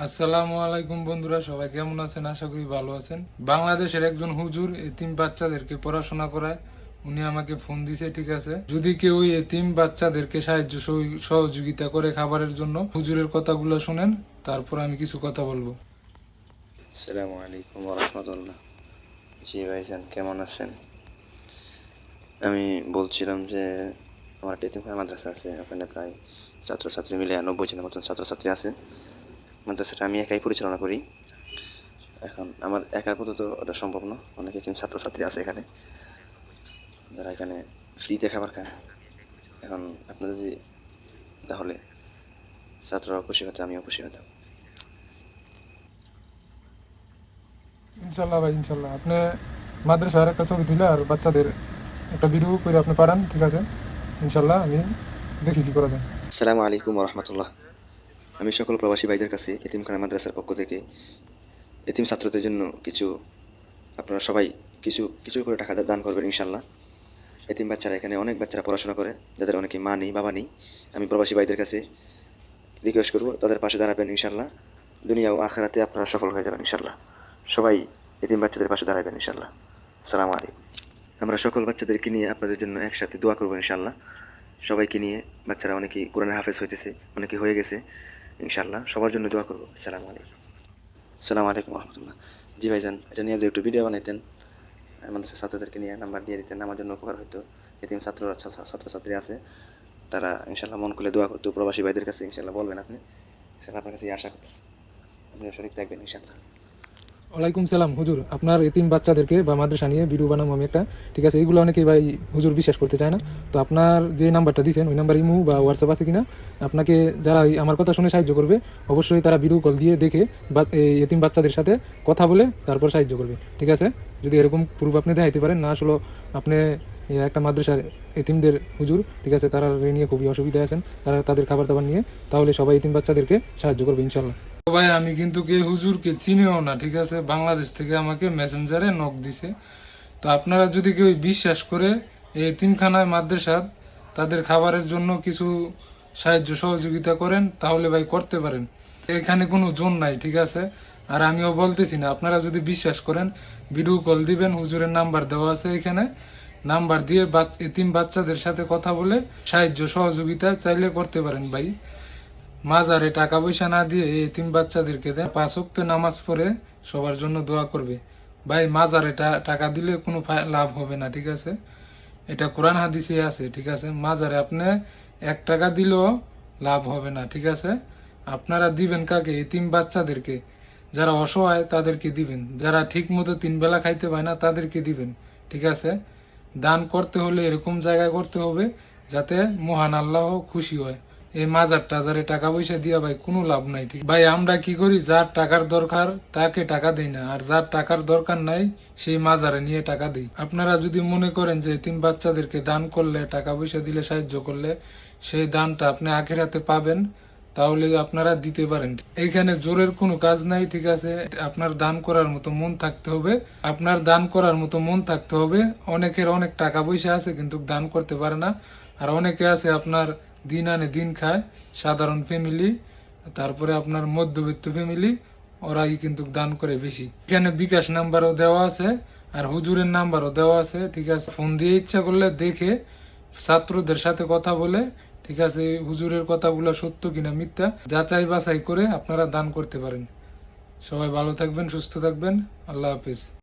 আসসালামু আলাইকুম বন্ধুরা, সবাই কেমন আছেন? আশা করি ভালো আছেন। বাংলাদেশের একজন হুজুর এতিম বাচ্চাদেরকে পড়াশোনা করায়। উনি আমাকে ফোন দিছে, ঠিক আছে? যদি কেউ এতিম বাচ্চাদেরকে সাহায্য সহ- সহযোগিতা করে খাবারের জন্য হুজুরের কথাগুলো শুনেন, তারপর আমি কিছু কথা বলব। আসসালামু আলাইকুম রহমতুল্লাহ জি ভাইজান, কেমন আছেন? আমি বলছিলাম যে, আমার একটা মাদ্রাসা আছে, ওখানে প্রায় ছাত্রছাত্রী মিলে নব্বই জনের মতন ছাত্রছাত্রী আছে। মাদ্রাসাটা আমি একাই পরিচালনা করি। এখন আমার একার পথে তো ওটা সম্ভব না। অনেক কিছু ছাত্রছাত্রী আছে এখানে। যারা এখানে ফ্রিতে খাবার খায়। এখন আপনার যদি তাহলে ছাত্ররাও খুশি হতো আমিও খুশি হতাম। ইনশাল্লাহ ভাই ইনশাল্লাহ আপনি মাদ্রাসার একটা ছবি তুলে আর বাচ্চাদের একটা ভিডিও করে আপনি পাঠান ঠিক আছে? ইনশাল্লাহ আমি দেখি কি করা যায়। আসসালামু আলাইকুম রহমতুল্লাহ। আমি সকল প্রবাসী ভাইদের কাছে এতিমখানা মাদ্রাসার পক্ষ থেকে এতিম ছাত্রদের জন্য কিছু, আপনারা সবাই কিছু কিছু করে টাকা দান করবেন ইনশাল্লাহ এতিম বাচ্চারা এখানে অনেক বাচ্চারা পড়াশোনা করে, যাদের অনেকে মা নেই, বাবা নেই। আমি প্রবাসী ভাইদের কাছে রিকোয়েস্ট করব, তাদের পাশে দাঁড়াবেন ইনশাল্লাহ দুনিয়া ও আখেরাতে আপনারা সফল হয়ে যাবেন ইনশাল্লাহ সবাই এতিম বাচ্চাদের পাশে দাঁড়াবেন ইনশাল্লাহ আসসালামু আলাইকুম। আমরা সকল বাচ্চাদেরকে নিয়ে আপনাদের জন্য একসাথে দোয়া করব ইনশাল্লাহ সবাইকে নিয়ে বাচ্চারা অনেকেই কোরআনে হাফেজ হইতেছে, অনেকে হয়ে গেছে। ইনশাল্লাহ সবার জন্য দোয়া করব। সালাম আলাইকুম। আসসালামু আলাইকুম রহমতুল্লাহ জি ভাইজান, এটা নিয়ে একটু ভিডিও বানাইতেন মানুষের ছাত্রদেরকে নিয়ে নাম্বার দিয়ে দিতেন, আমার জন্য উপকার হতো এতিম ছাত্র ছাত্রছাত্রী আছে, তারা ইনশাল্লাহ মন খুলে দোয়া করতো। প্রবাসী ভাইদের কাছে ইনশাল্লাহ বলবেন আপনি। ইনশাল্লাহ আপনার কাছে আশা করতেছি। আপনি শরীর থাকবেন ইনশাল্লাহ ওয়ালাইকুম সালাম, হুজুর। আপনার এতিম বাচ্চাদেরকে বা মাদ্রাসা নিয়ে ভিডিও বানাবো আমি একটা। ঠিক আছে, এগুলো অনেকেই ভাই হুজুর বিশ্বাস করতে চায় না। তো আপনার যে নাম্বারটা দিয়েছেন ওই নাম্বার ইমু বা হোয়াটসঅ্যাপ আছে কিনা? আপনাকে যারা আমার কথা শুনে সাহায্য করবে, অবশ্যই তারা ভিডিও কল দিয়ে দেখে বা এই এতিম বাচ্চাদের সাথে কথা বলে তারপর সাহায্য করবে। ঠিক আছে? যদি এরকম প্রুফ আপনি দেখাইতে পারেন, না আসলে আপনি একটা মাদ্রাসার এতিমদের হুজুর, ঠিক আছে, তারা নিয়ে খুবই অসুবিধায় আছেন, তারা তাদের খাবার দাবার নিয়ে, তাহলে সবাই এতিম বাচ্চাদেরকে সাহায্য করবে ইনশাল্লাহ ভাই, আমি কিন্তু কে হুজুরকে চিনিও না, ঠিক আছে? বাংলাদেশ থেকে আমাকে মেসেঞ্জারে নক দিছে। তো আপনারা যদি কেউ বিশ্বাস করে এই তিনখানায় মাদ্রাসাত তাদের খাবারের জন্য কিছু সাহায্য সহযোগিতা করেন, তাহলে ভাই করতে পারেন। এখানে কোনো জোন নাই, ঠিক আছে? আর আমিও বলতেছি না, আপনারা যদি বিশ্বাস করেন ভিডিও কল দিবেন, হুজুরের নাম্বার দেওয়া আছে এখানে। নাম্বার দিয়ে এতিম বাচ্চাদের সাথে কথা বলে সাহায্য সহযোগিতা চাইলে করতে পারেন ভাই। মাজারে টাকা পয়সা না দিয়ে এই এতিম বাচ্চাদেরকে দেয়। পাঁচ ওয়াক্ত নামাজ পড়ে সবার জন্য দোয়া করবে। ভাই, মাজারে টাকা দিলে কোনো লাভ হবে না, ঠিক আছে? এটা কোরআন হাদিসে আছে, ঠিক আছে? মাজারে আপনি এক টাকা দিলেও লাভ হবে না, ঠিক আছে? আপনারা দিবেন কাকে? এতিম বাচ্চাদেরকে। যারা অসহায়, তাদেরকে দিবেন। যারা ঠিক মতো তিন বেলা খাইতে পায় না, তাদেরকে দিবেন, ঠিক আছে? দান করতে হলে এরকম জায়গায় করতে হবে যাতে মহান আল্লাহ খুশি হয়। এই মাজার টাজারে টাকা পয়সা দিয়া ভাই, কোনো লাভ নাই, ঠিক? ভাই, আমরা কি করি? যার টাকার দরকার, তাকে টাকা দেই না। আর যার টাকার দরকার নাই, সেই মাজারে নিয়ে টাকা দেই। আপনারা যদি মনে করেন যে তিন বাচ্চাদেরকে দান করলে, টাকা পয়সা দিলে, সাহায্য করলে, সেই দানটা আপনি আখেরাতে পাবেন, তাহলে আপনারা দিতে পারেন এইখানে জোরের কোনো কাজ নাই, ঠিক আছে? আপনার দান করার মতো মন থাকতে হবে। আপনার দান করার মতো মন থাকতে হবে। অনেকের অনেক টাকা পয়সা আছে, কিন্তু দান করতে পারে না। আর অনেকে আছে আপনার দিন আনে দিন খায়, সাধারণ ফ্যামিলি তারপরে আপনার মধ্যবিত্ত ফ্যামিলি ওরাই কিন্তু দান করে বেশি। এখানে বিকাশ নাম্বারও দেওয়া আছে, আর হুজুরের নাম্বারও দেওয়া আছে, ঠিক আছে? ফোন দিয়ে ইচ্ছা করলে দেখে, ছাত্রদের সাথে কথা বলে, ঠিক আছে? হুজুরের কথাগুলো সত্য কিনা মিথ্যা, যাচাই বাছাই করে আপনারা দান করতে পারেন। সবাই ভালো থাকবেন, সুস্থ থাকবেন। আল্লাহ হাফিজ।